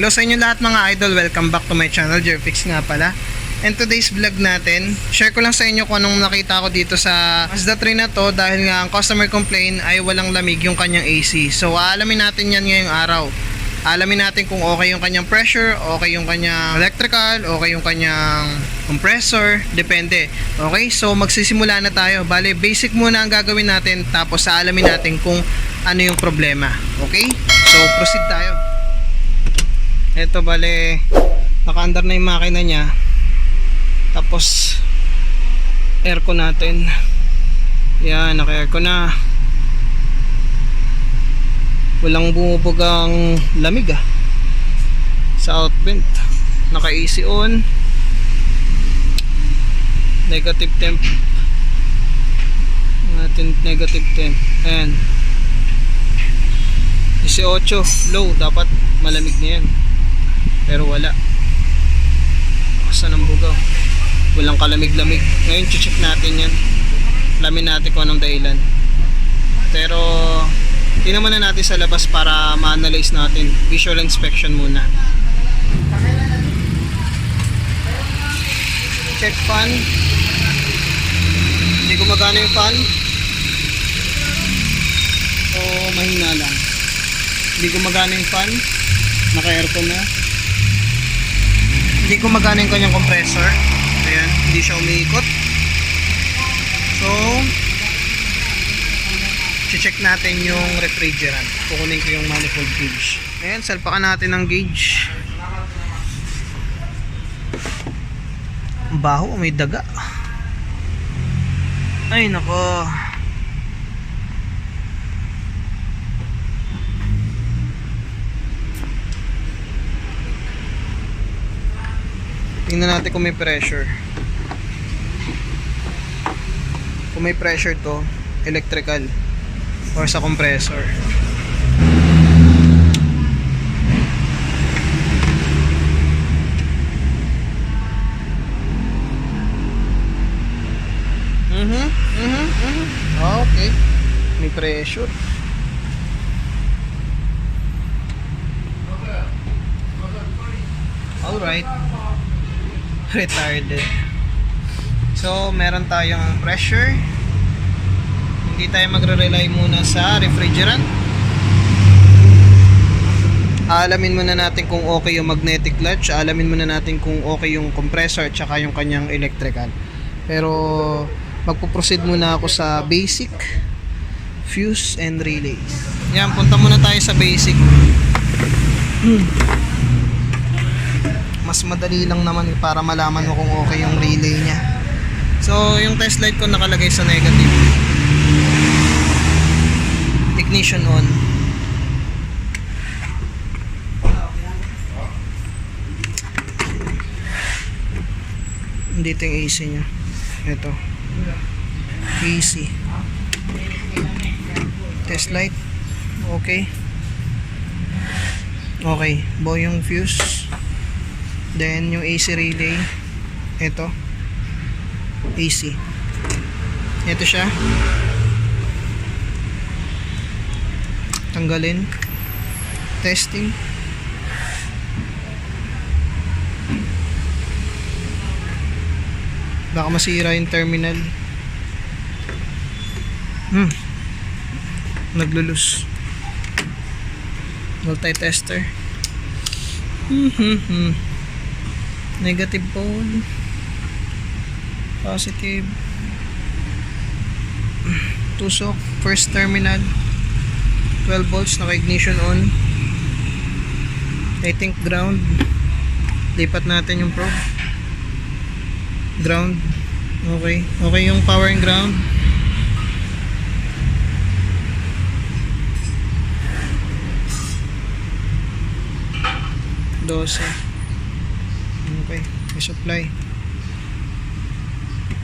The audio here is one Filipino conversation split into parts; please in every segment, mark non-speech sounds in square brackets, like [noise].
Hello sa inyo lahat mga idol, welcome back to my channel, Jerfix nga pala. And today's vlog natin, share ko lang sa inyo kung anong nakita ko dito sa Mazda 3 na to dahil nga ang customer complain ay walang lamig yung kanyang AC. So aalamin natin yan ngayong araw. Alamin natin kung okay yung kanyang pressure, okay yung kanyang electrical, okay yung kanyang compressor, depende. Okay, so magsisimula na tayo. Bale, basic muna ang gagawin natin tapos aalamin natin kung ano yung problema. Okay? So proceed tayo. Ito bale, naka-under na yung makina niya. Tapos aircon natin. Yan, naka-aircon na. Walang bumubugang lamig ah. Sa outvent. Naka-AC on. Negative temp. Natin negative temp. Ayan. 18 low dapat malamig na yan pero wala. Basta ng bugaw? Walang kalamig-lamig. Ngayon check natin yan. Alamin natin kung anong dahilan. Pero tingnan muna natin sa labas para ma-analyze natin. Visual inspection muna. Check fan. Hindi gumagana yung fan. O mahina lang. Hindi gumagana yung fan. Naka-aircon na hindi gumagana yung kanyang compressor. Ayan, hindi siya umiikot. So check natin yung refrigerant. Kukunin ko yung manifold gauge. Ayan, salpakan natin ng gauge. Baho, may daga. Ay nako Tingnan natin kung may pressure. Kung may pressure to, electrical or sa compressor. Mhm, mhm, mhm. Okay. May pressure. Alright retarded. So, meron tayong pressure. Hindi tayo magre-rely muna sa refrigerant. Alamin muna natin kung okay yung magnetic clutch. Alamin muna natin kung okay yung compressor at saka yung kanyang electrical. Pero, magpo-proceed muna ako sa basic, fuse, and relays. Yan, punta muna tayo sa basic. [clears throat] mas madali lang naman para malaman mo kung okay yung relay niya. So, yung test light ko nakalagay sa negative. Ignition on. Dito yung AC niya. Ito. AC. Test light. Okay. Okay. Buo yung fuse. Then yung AC relay, ito. AC. Ito siya. Tanggalin. Testing. Baka masira yung terminal. Hmm. Naglulus. Multi-tester. Hmm, hmm, hmm negative pole positive. Tusok. First terminal. 12 volts naka ignition on. I think ground. Lipat natin yung probe. Ground. Okay. Okay yung power and ground. Dose. Okay, may supply.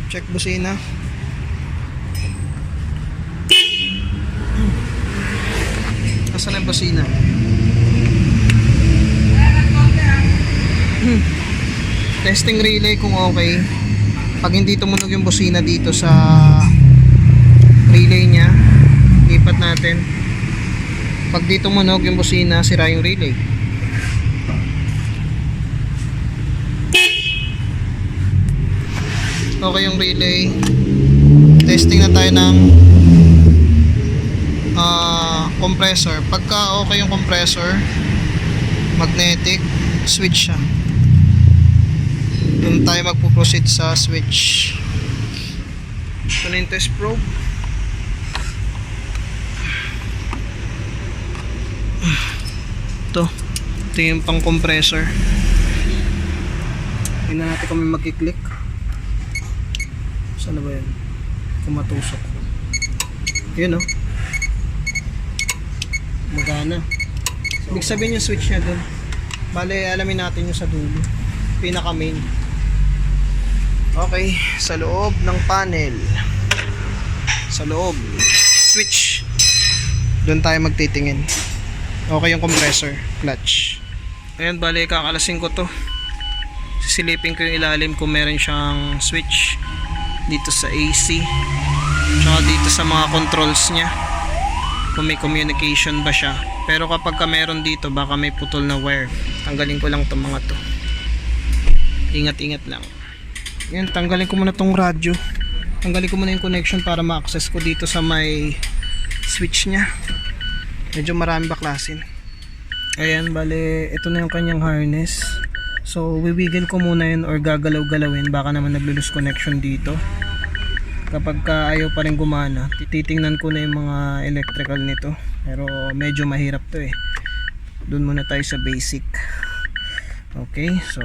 Check busina. Asan na yung busina? Hmm. Testing relay kung okay. Pag hindi tumunog yung busina dito sa relay niya, lipat natin. Pag di tumunog yung busina, sira yung relay. Okay yung relay. Testing na tayo ng ah, compressor. Pagka okay yung compressor, magnetic, switch siya. Doon tayo magpo-proceed sa switch. Ito na yung test probe. Ito. Ito yung pang compressor. Tingnan natin kung may magkiklik. Na ba yun? Kumatusok. Yun oh. Magana. Ibig sabihin yung switch niya dun. Bale, alamin natin yung sa dulo. Pinaka main. Okay, sa loob ng panel. Sa loob. Switch. Doon tayo magtitingin. Okay yung compressor, clutch. Ayan, bale, kakalasin ko to. Sisilipin ko yung ilalim kung meron siyang switch dito sa AC. Tsaka dito sa mga controls niya. Kung may communication ba siya. Pero kapag ka meron dito, baka may putol na wire. Tanggalin ko lang itong mga to. Ingat-ingat lang. Yan, tanggalin ko muna tong radyo. Tanggalin ko muna yung connection para ma-access ko dito sa may switch niya. Medyo marami baklasin. Ayan, bale, ito na yung kanyang harness. So, wiwigil ko muna yun or gagalaw-galawin. Baka naman naglo-lose connection dito. Kapag ka ayaw pa rin gumana, titingnan ko na yung mga electrical nito. Pero medyo mahirap to eh. Doon muna tayo sa basic. Okay, so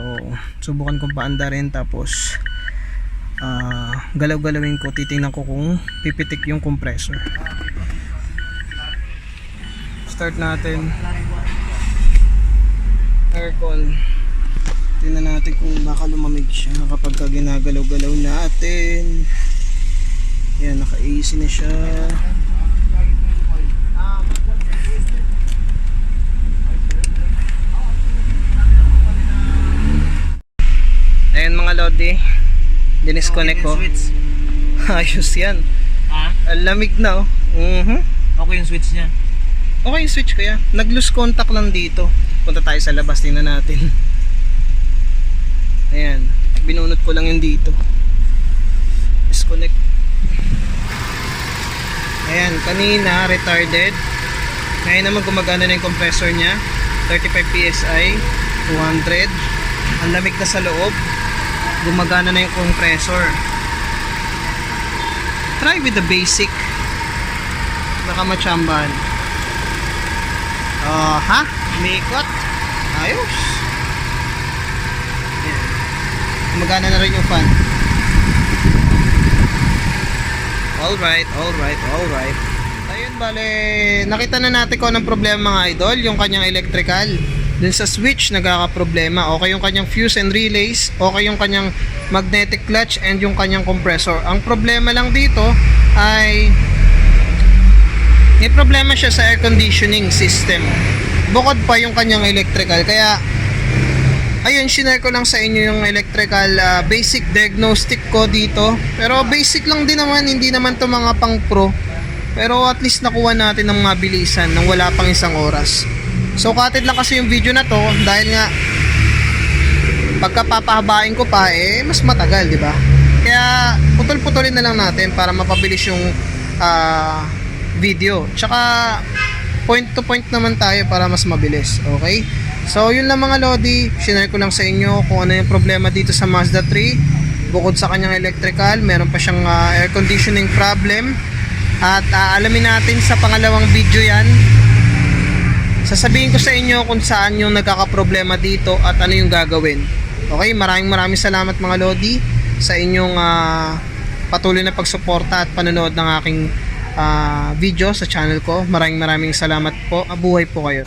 subukan kong paandarin tapos ah, galaw-galawin ko, titingnan ko kung pipitik yung compressor. Start natin. Aircon. Tingnan natin kung baka lumamig siya kapag ka ginagalaw-galaw natin. Yan, naka-AC na siya. Ayan mga Lodi. Dinisconnect ko. [laughs] Ayos yan. Ha? Lamig na oh. Mhm. Okay yung switch niya. Okay yung switch kaya. Nag-lose contact lang dito. Punta tayo sa labas, tingnan natin. [laughs] Ayan. Binunot ko lang yung dito. Disconnect. Ayan, kanina retarded. Ngayon naman gumagana na yung compressor niya. 35 PSI, 200. Ang lamig na sa loob. Gumagana na yung compressor. Try with the basic. Baka matsambahan. Oh, ha? Umikot. Ayos. Gumagana na rin yung fan. Alright, alright, alright. Ayun, bale, nakita na natin kung anong problema mga idol, yung kanyang electrical. Dun sa switch, nagkakaproblema. Okay yung kanyang fuse and relays, okay yung kanyang magnetic clutch, and yung kanyang compressor. Ang problema lang dito ay may problema siya sa air conditioning system. Bukod pa yung kanyang electrical. Kaya, ayun, share ko lang sa inyo yung electrical ah, basic diagnostic ko dito. Pero basic lang din naman, hindi naman to mga pang pro. Pero at least nakuha natin ng mabilisan nang wala pang isang oras. So, katid lang kasi yung video na to dahil nga pagka papahabain ko pa eh mas matagal, di ba? Kaya putol-putulin na lang natin para mapabilis yung ah, video. Tsaka point to point naman tayo para mas mabilis, okay? So yun lang mga lodi, share ko lang sa inyo kung ano yung problema dito sa Mazda 3. Bukod sa kanyang electrical, meron pa siyang ah, air conditioning problem. At aalamin natin sa pangalawang video yan sasabihin ko sa inyo kung saan yung nagkakaproblema dito at ano yung gagawin. Okay, maraming maraming salamat mga Lodi sa inyong ah, patuloy na pagsuporta at panonood ng aking ah, video sa channel ko. Maraming maraming salamat po. Mabuhay po kayo.